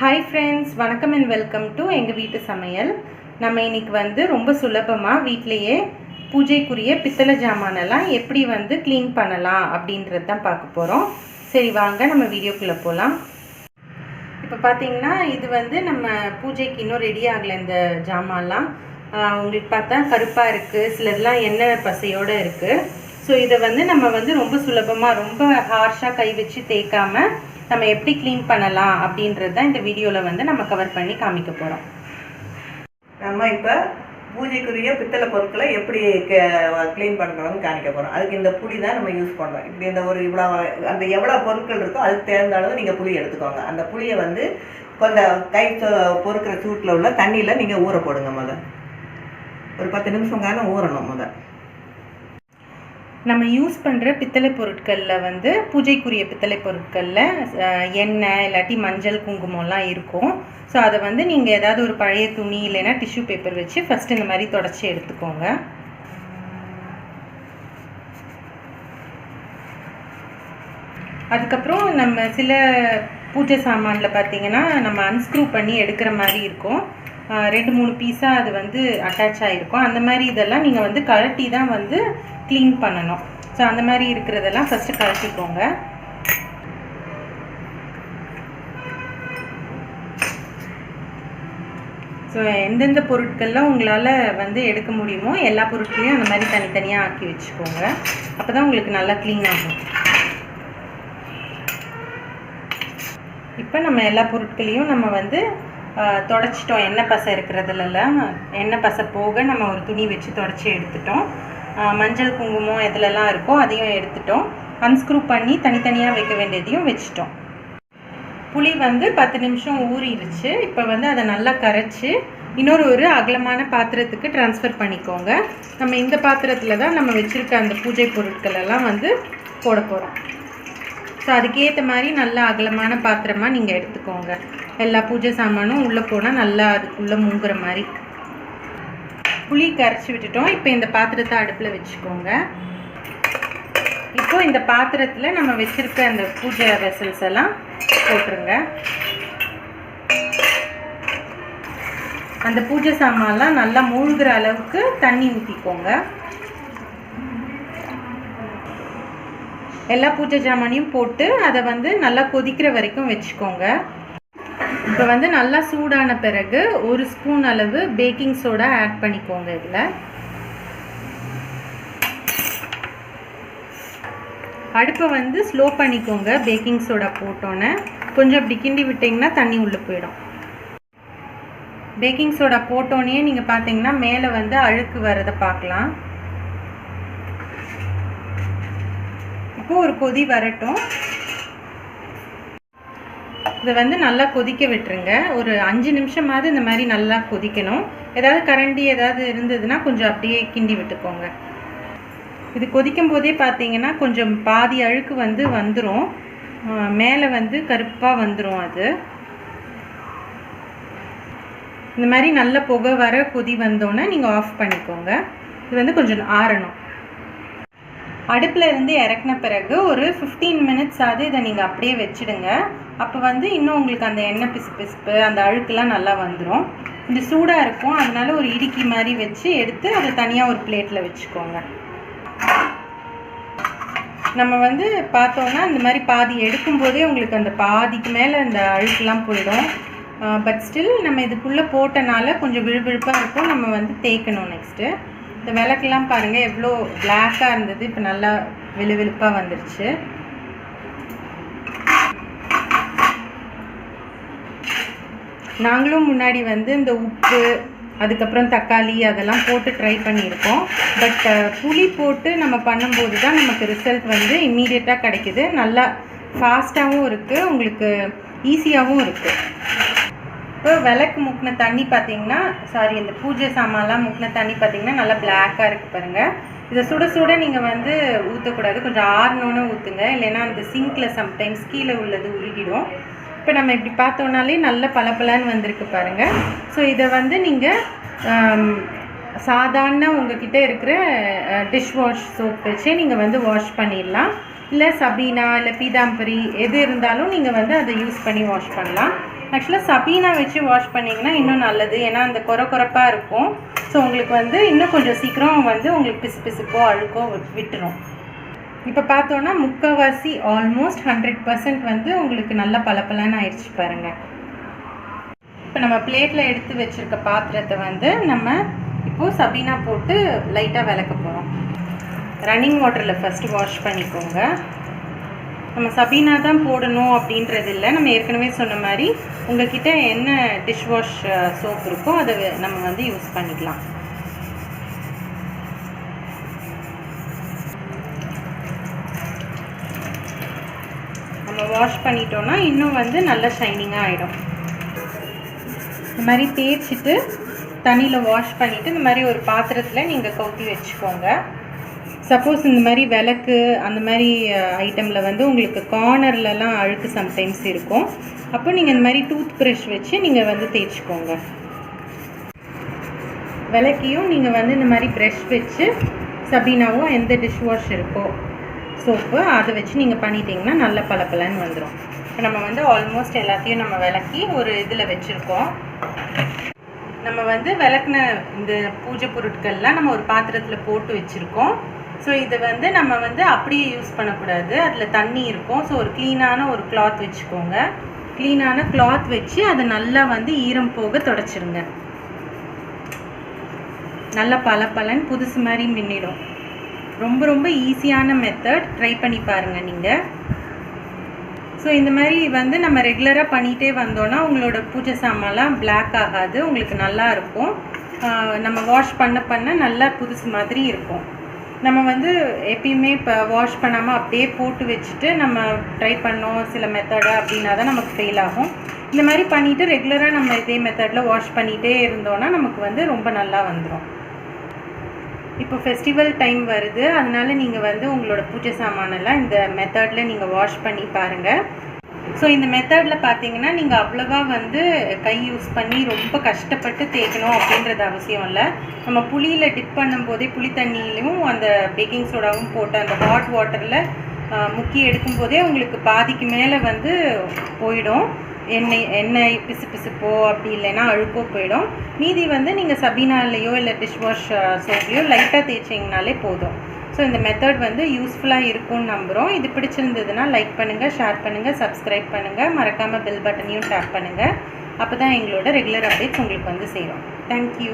Hi friends வணக்கம் and welcome to எங்கள் வீட்டு சமையல். நம்ம இன்னைக்கு வந்து ரொம்ப சுலபமாக வீட்டிலையே பூஜைக்குரிய பித்தளை ஜாமானெல்லாம் எப்படி வந்து க்ளீன் பண்ணலாம் அப்படின்றது தான் பார்க்க போகிறோம் சரி வாங்க நம்ம வீடியோக்குள்ளே போகலாம் இப்போ பார்த்தீங்கன்னா இது வந்து நம்ம பூஜைக்கு இன்னும் ரெடி ஆகலை இந்த ஜாமான்லாம். உங்களுக்கு பார்த்தா கருப்பாக இருக்குது சிலதெல்லாம் எண்ணெய் பசையோடு இருக்குது ஸோ இதை வந்து நம்ம வந்து ரொம்ப சுலபமாக ரொம்ப ஹார்ஷாக கை வச்சு தேய்க்காமல் நம்ம எப்படி க்ளீன் பண்ணலாம் அப்படின்றது தான் இந்த வீடியோவில் வந்து நம்ம கவர் பண்ணி காமிக்க போகிறோம் நம்ம இப்போ பூஜைக்குரிய பித்தளை பொருட்களை எப்படி க்ளீன் பண்ணுறோம்னு காமிக்க போகிறோம் அதுக்கு இந்த புளி தான் நம்ம யூஸ் பண்ணுறோம் இப்படி இந்த ஒரு இவ்வளோ அந்த எவ்வளோ பொருட்கள் இருக்கோ அதுக்கு தேர்ந்த அளவு நீங்கள் புளி எடுத்துக்கோங்க. அந்த புளியை வந்து கொஞ்சம் கை பொறுக்கிற சூட்டில் உள்ள தண்ணியில் நீங்கள் ஊற போடுங்க முதல். ஒரு பத்து நிமிஷம் காலம் ஊறணும் முத நம்ம யூஸ் பண்ணுற பித்தளை பொருட்களில் வந்து பூஜைக்குரிய பித்தளை பொருட்களில் அஹ், எண்ணெய் இல்லாட்டி மஞ்சள் குங்குமம்லாம் இருக்கும். ஸோ அதை வந்து நீங்கள் ஏதாவது ஒரு பழைய துணி இல்லைன்னா டிஷ்யூ பேப்பர் வச்சு ஃபஸ்ட்டு இந்த மாதிரி தொடச்சி எடுத்துக்கோங்க. அதுக்கப்புறம் நம்ம சில பூஜை சாமானில் பார்த்தீங்கன்னா நம்ம அன்ஸ்க்ரூ பண்ணி எடுக்கிற மாதிரி இருக்கும். ஆஹ் ரெண்டு மூணு பீஸாக அது வந்து அட்டாச் ஆகிருக்கும் அந்த மாதிரி இதெல்லாம் நீங்கள் வந்து கழட்டி தான் வந்து க்ளீன் பண்ணணும். ஸோ அந்த மாதிரி இருக்கிறதெல்லாம் ஃபஸ்ட்டு கலக்கிக்கோங்க ஸோ எந்தெந்த பொருட்கள்லாம் உங்களால் வந்து எடுக்க முடியுமோ எல்லா பொருட்களையும் அந்த மாதிரி தனித்தனியாக ஆக்கி வச்சுக்கோங்க. அப்போ தான் உங்களுக்கு நல்லா க்ளீன் ஆகும். இப்போ நம்ம எல்லா பொருட்களையும் நம்ம வந்து தொடச்சிட்டோம். எண்ணெய் பசை இருக்கிறதுலலாம். எண்ணெய் பசை போக நம்ம ஒரு துணி வச்சு தொடச்சி எடுத்துட்டோம். மஞ்சள் குங்குமம் எதுலலாம் இருக்கோ அதையும் எடுத்துட்டோம். அன்ஸ்க்ரூ பண்ணி தனித்தனியாக வைக்க வேண்டியதையும் வச்சுட்டோம். புளி வந்து பத்து நிமிஷம் ஊறிடுச்சு இப்போ வந்து அதை நல்லா கரைச்சி இன்னொரு ஒரு அகலமான பாத்திரத்துக்கு ட்ரான்ஸ்ஃபர் பண்ணிக்கோங்க. நம்ம இந்த பாத்திரத்தில் தான் நம்ம வச்சுருக்க அந்த பூஜை பொருட்கள் எல்லாம் வந்து போட போகிறோம் ஸோ அதுக்கேற்ற மாதிரி நல்லா அகலமான பாத்திரமாக நீங்கள் எடுத்துக்கோங்க. எல்லா பூஜை சாமானும் உள்ளே போனால் நல்லா அதுக்குள்ளே மூங்குற மாதிரி. புளி கரைச்சி விட்டுட்டோம். இப்போ இந்த பாத்திரத்தை அடுப்பில் வச்சுக்கோங்க. இப்போ இந்த பாத்திரத்தில் நம்ம வச்சுருக்க அந்த பூஜை வெசல்ஸ் எல்லாம் போட்டுருங்க. அந்த பூஜை சாமான்லாம் நல்லா மூழ்கிற அளவுக்கு தண்ணி ஊற்றிக்கோங்க எல்லா பூஜை ஜாமானையும் போட்டு அதை வந்து நல்லா கொதிக்கிற வரைக்கும் வச்சுக்கோங்க. இப்போ வந்து நல்லா சூடான பிறகு ஒரு ஸ்பூன் அளவு பேக்கிங் சோடா ஆட் பண்ணிக்கோங்க இதில். அடுப்பை வந்து ஸ்லோ பண்ணிக்கோங்க பேக்கிங் சோடா போட்டோன்னே கொஞ்சம் அப்படி கிண்டி விட்டிங்கன்னா தண்ணி உள்ளே போயிடும். பேக்கிங் சோடா போட்டோன்னே நீங்கள் பார்த்தீங்கன்னா மேலே வந்து அழுக்கு வரதை பார்க்கலாம். இப்போ ஒரு கொதி வரட்டும். இதை வந்து நல்லா கொதிக்க விட்டுருங்க. ஒரு அஞ்சு நிமிஷமாவது இந்த மாதிரி நல்லா கொதிக்கணும். ஏதாவது கரண்டி ஏதாவது இருந்ததுன்னா கொஞ்சம் அப்படியே கிண்டி விட்டுக்கோங்க. இது கொதிக்கும் போதே பார்த்தீங்கன்னா கொஞ்சம் பாதி அழுக்கு வந்து வந்துடும் மேலே வந்து கருப்பாக வந்துடும் அது. இந்த மாதிரி நல்ல புகை வர கொதி வந்தோன்னே நீங்கள் ஆஃப் பண்ணிக்கோங்க. இது வந்து கொஞ்சம் ஆறணும். அடுப்பில் இருந்து இறக்குன பிறகு ஒரு ஃபிஃப்டீன் மினிட்ஸ் ஆகுது. இதை நீங்கள் அப்படியே வச்சிடுங்க. அப்போ வந்து இன்னும் உங்களுக்கு அந்த எண்ணெய் பிசு பிசுப்பு அந்த அழுக்கெல்லாம் நல்லா வந்துடும் இது சூடாக இருக்கும். அதனால ஒரு இடுக்கி மாதிரி வச்சு எடுத்து அதை தனியாக ஒரு பிளேட்டில் வச்சுக்கோங்க. நம்ம வந்து பார்த்தோன்னா இந்த மாதிரி பாதி எடுக்கும்போதே உங்களுக்கு அந்த பாதிக்கு மேலே அந்த அழுக்கெல்லாம் போயிடும். பட் ஸ்டில் நம்ம இதுக்குள்ளே போட்டனால கொஞ்சம் விழுவிழுப்பாக இருக்கும். நம்ம வந்து தேய்க்கணும் நெக்ஸ்ட்டு இந்த விளக்கெல்லாம் பாருங்கள் எவ்வளோ பிளாக்காக இருந்தது இப்போ நல்லா விழுவிழுப்பாக வந்துருச்சு. நாங்களும் முன்னாடி வந்து இந்த உப்பு அதுக்கப்புறம் தக்காளி அதெல்லாம் போட்டு ட்ரை பண்ணியிருக்கோம். பட் புளி போட்டு நம்ம பண்ணும்போது தான் நமக்கு ரிசல்ட் வந்து இம்மீடியட்டாக கிடைக்கிது. நல்லா ஃபாஸ்ட்டாகவும் இருக்குது உங்களுக்கு ஈஸியாகவும் இருக்குது இப்போ விளக்கு முக்கின தண்ணி பார்த்தீங்கன்னா சாரி இந்த பூஜை சாமான்லாம் முக்கின தண்ணி பார்த்தீங்கன்னா நல்லா பிளாக்காக இருக்குது பாருங்கள் இதை சுட சுட நீங்கள் வந்து ஊற்றக்கூடாது கொஞ்சம் ஆறணுன்னு ஊற்றுங்க இல்லைன்னா அந்த சிங்கில் சம்டைம்ஸ் கீழே உள்ளது உருகிடும். இப்போ நம்ம இப்படி பார்த்தோன்னாலே நல்ல பளபளன்னு வந்திருக்கு பாருங்கள் ஸோ இதை வந்து நீங்கள் சாதாரண உங்ககிட்ட இருக்கிற டிஷ் வாஷ் சோப் வச்சே நீங்கள் வந்து வாஷ் பண்ணிடலாம். இல்லை சபீனா இல்லை பீதாம்பரி எது இருந்தாலும் நீங்கள் வந்து அதை யூஸ் பண்ணி வாஷ் பண்ணலாம். ஆக்சுவலாக சபீனா வச்சு வாஷ் பண்ணிங்கன்னா இன்னும் நல்லது. ஏன்னா அந்த கொர கொரப்பாக இருக்கும். ஸோ உங்களுக்கு வந்து இன்னும் கொஞ்சம் சீக்கிரம் வந்து உங்களுக்கு பிசு பிசுப்போ அழுக்கோ விட்டுரும். இப்போ பார்த்தோன்னா முக்கால்வாசி ஆல்மோஸ்ட் ஹண்ட்ரட் பர்சன்ட் வந்து உங்களுக்கு நல்ல பளபளன்னு ஆயிடுச்சு பாருங்கள் இப்போ நம்ம பிளேட்டில் எடுத்து வச்சுருக்க பாத்திரத்தை வந்து நம்ம இப்போது சபீனா போட்டு லைட்டாக விளக்க போகிறோம் ரன்னிங் வாட்டரில் ஃபஸ்ட்டு வாஷ் பண்ணிக்கோங்க. நம்ம சபீனா தான் போடணும் அப்படின்றது இல்லை நம்ம ஏற்கனவே சொன்ன மாதிரி உங்ககிட்ட என்ன டிஷ் வாஷ் சோப் இருக்கோ அதை நம்ம வந்து யூஸ் பண்ணிக்கலாம். நம்ம வாஷ் பண்ணிட்டோம்னா இன்னும் வந்து நல்ல ஷைனிங்காக ஆகிடும் இந்த மாதிரி தேய்ச்சிட்டு தண்ணியில் வாஷ் பண்ணிவிட்டு இந்த மாதிரி ஒரு பாத்திரத்தில் நீங்கள் கவுத்தி வச்சுக்கோங்க. சப்போஸ் இந்த மாதிரி விளக்கு அந்த மாதிரி ஐட்டமில் வந்து உங்களுக்கு கார்னர்லலாம் அழுக்கு சம்டைம்ஸ் இருக்கும். அப்போ நீங்கள் இந்த மாதிரி டூத் ப்ரஷ் வச்சு நீங்கள் வந்து தேய்ச்சிக்கோங்க. விளக்கையும் நீங்கள் வந்து இந்த மாதிரி ப்ரஷ் வச்சு சபீனாவோ எந்த டிஷ் வாஷ் இருக்கோ சோப்பு அதை வச்சு நீங்கள் பண்ணிட்டீங்கன்னா நல்ல பளபளன்னு வந்துடும் இப்போ நம்ம வந்து ஆல்மோஸ்ட் எல்லாத்தையும் நம்ம விளக்கி ஒரு இதில் வச்சுருக்கோம். நம்ம வந்து விளக்குன இந்த பூஜை பொருட்கள்லாம் நம்ம ஒரு பாத்திரத்தில் போட்டு வச்சுருக்கோம். ஸோ இதை வந்து நம்ம வந்து அப்படியே யூஸ் பண்ணக்கூடாது. அதில் தண்ணி இருக்கும். ஸோ ஒரு க்ளீனான ஒரு கிளாத் வச்சுக்கோங்க. க்ளீனான கிளாத் வச்சு அதை நல்லா வந்து ஈரம் போக தொடச்சிருங்க. நல்லா பல பலன் புதுசு மாதிரி மின்னிடும். ரொம்ப ரொம்ப ஈஸியான மெத்தட் ட்ரை பண்ணி பாருங்கள் நீங்கள் ஸோ இந்த மாதிரி வந்து நம்ம ரெகுலராக பண்ணிகிட்டே வந்தோன்னா உங்களோட பூஜை சாமான்லாம் பிளாக் ஆகாது. உங்களுக்கு நல்லா இருக்கும். நம்ம வாஷ் பண்ண பண்ண நல்லா புதுசு மாதிரி இருக்கும். நம்ம வந்து எப்பயுமே இப்போ வாஷ் பண்ணாமல் அப்படியே போட்டு வச்சுட்டு நம்ம ட்ரை பண்ணோம் சில மெத்தடை அப்படின்னா தான் நமக்கு ஃபெயில் ஆகும். இந்த மாதிரி பண்ணிவிட்டு ரெகுலராக நம்ம இதே மெத்தடில் வாஷ் பண்ணிகிட்டே இருந்தோன்னா நமக்கு வந்து ரொம்ப நல்லா வந்துடும் இப்போ ஃபெஸ்டிவல் டைம் வருது. அதனால் நீங்கள் வந்து உங்களோட பூஜை சாமானெல்லாம் இந்த மெத்தடில் நீங்கள் வாஷ் பண்ணி பாருங்கள் ஸோ இந்த மெத்தடில் பார்த்தீங்கன்னா நீங்கள் அவ்வளோவா வந்து கை யூஸ் பண்ணி ரொம்ப கஷ்டப்பட்டு தேய்க்கணும் அப்படின்றது அவசியம் இல்லை. நம்ம புளியில் டிப் பண்ணும்போதே புளி தண்ணியிலையும் அந்த பேக்கிங் சோடாவும் போட்டு அந்த ஹாட் வாட்டரில் முக்கி எடுக்கும்போதே உங்களுக்கு பாதிக்கு மேலே வந்து போயிடும். எண்ணெய் எண்ணெய் பிசு பிசுப்போ அப்படி இல்லைன்னா அழுக்கோ போயிடும். மீதி வந்து நீங்கள் சபீனாலேயோ இல்லை டிஷ் வாஷ் சோப்லேயோ லைட்டாக தேய்ச்சிங்கனாலே போதும். ஸோ இந்த மெத்தட் வந்து யூஸ்ஃபுல்லாக இருக்கும்னு நம்புகிறோம் இது பிடிச்சிருந்ததுன்னா லைக் பண்ணுங்கள் ஷேர் பண்ணுங்கள் சப்ஸ்கிரைப் பண்ணுங்கள் மறக்காமல் பெல் பட்டனையும் டேப் பண்ணுங்கள் அப்போ தான் எங்களோட ரெகுலர் அப்டேட்ஸ் உங்களுக்கு வந்து சேரும். தேங்க்யூ